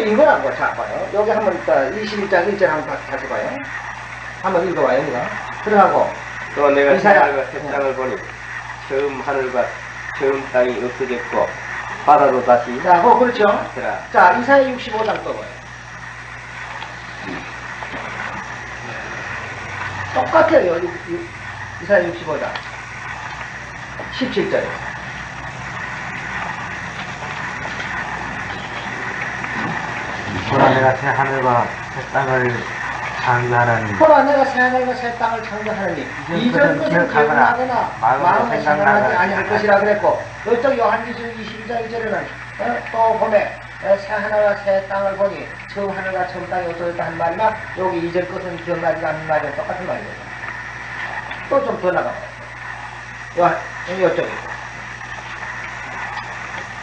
이거라고 자 봐요. 여기 한번 있다 21장 1절 한번 다- 다시 봐요. 한번 읽어봐요 이거. 들어가고 또 내가 이사야. 하늘과 새 땅을 보니 처음 하늘과 처음 땅이 없어졌고 바다도 다시 자, 어 그렇죠. 나더라. 자 이사야 65장 떠봐요. 똑같아요. 이- 이사야 65장 17절. 보 내가 새 하늘과 새 땅을 창조하라니 보라 내가 새 하늘과 새 땅을 창조하느니 이전 것을 기억하거나 마음에 생각나지 아니할 것이라 그랬고 이쪽 요한기술 22장 1절에는 어, 또 보매 어, 새 하늘과 새 땅을 보니 처음 하늘과 처음 땅이 없어졌다 한 말이나 여기 이전 것은 기억나지 않는 말이랑 똑같은 말이에요. 또 좀 더 나가봐요 요, 요쪽에